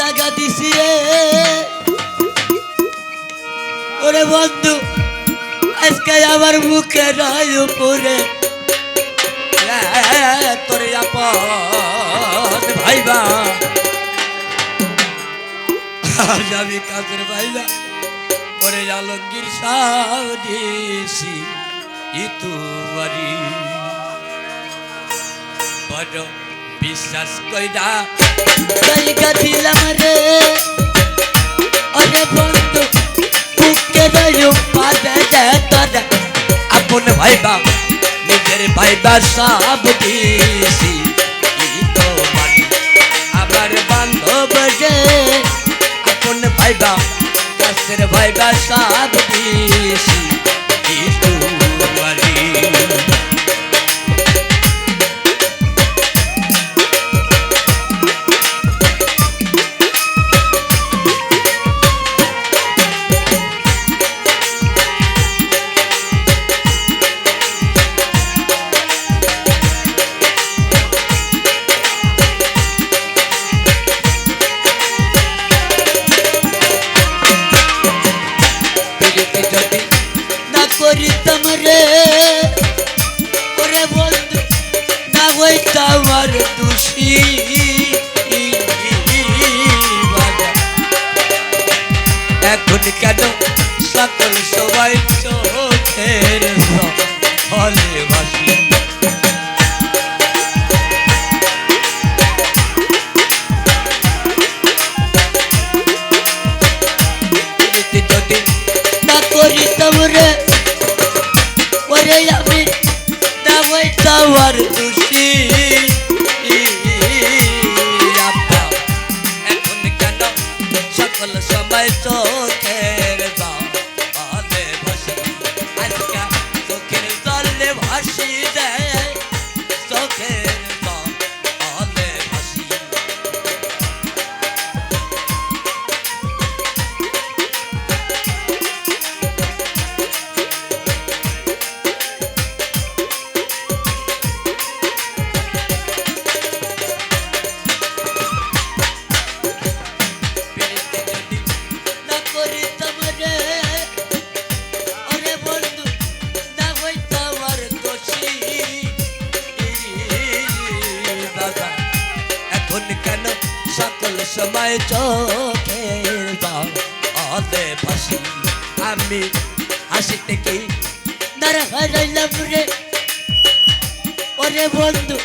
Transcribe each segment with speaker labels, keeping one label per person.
Speaker 1: জায়গা দিছি ওরে বন্ধু, আজকে আমার মুখে নয় উপরে। তোর আপন ভাইবা। আজ আমি কাজের ভাইবা করে আলমগীর সাউদিছি ইতুয়ারি বড় বিশ্বাস কইরা। জায়গা দিলাম রে। অরে বন্ধু বুকে রয়ু পাদে দে তোরে। আপন ভাইবা নিজের ভাইবা সব দিছি। আমার বান্ধব যে আপন ভাইবা কাছের ভাইবা সব দিছি। সকল সময় চোখের সময় চোখের জলে। ভাসি আমি হাসিতে কি দাঁড়া রে। ওরে বন্ধু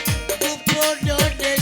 Speaker 1: গোপনে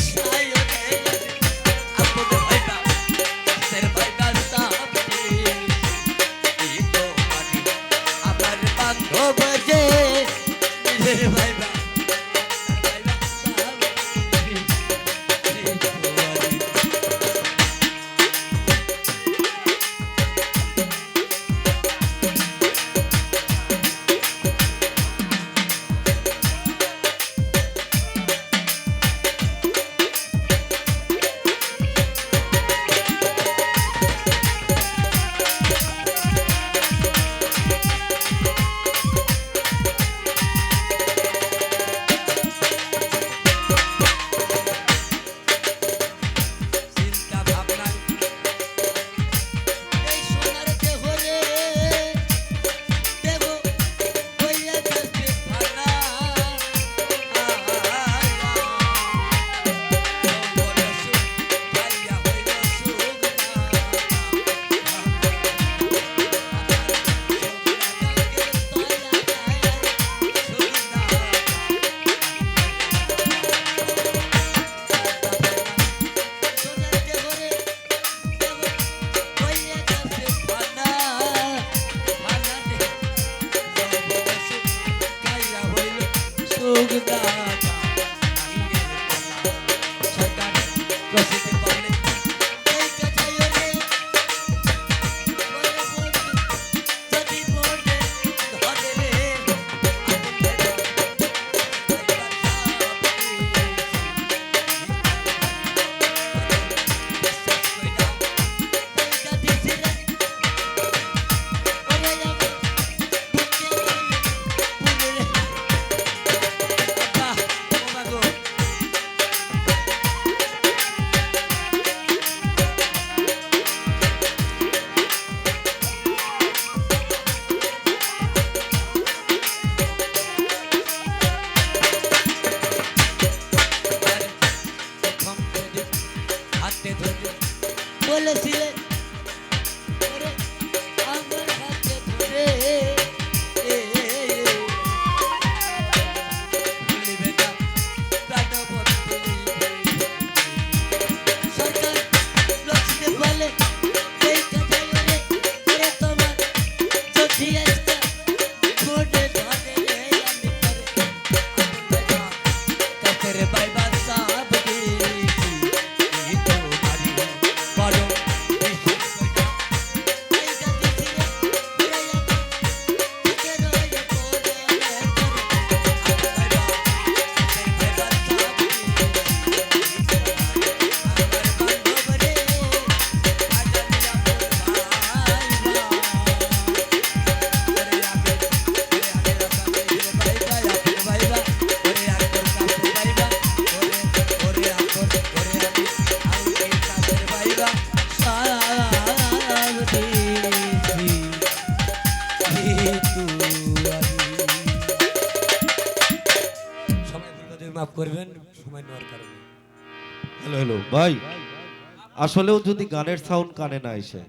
Speaker 1: মাফ করবেন, সময় নেওয়ার কারণে।
Speaker 2: হ্যালো হ্যালো, ভাই, আসলেও যদি গানের সাউন্ড কানে না এসে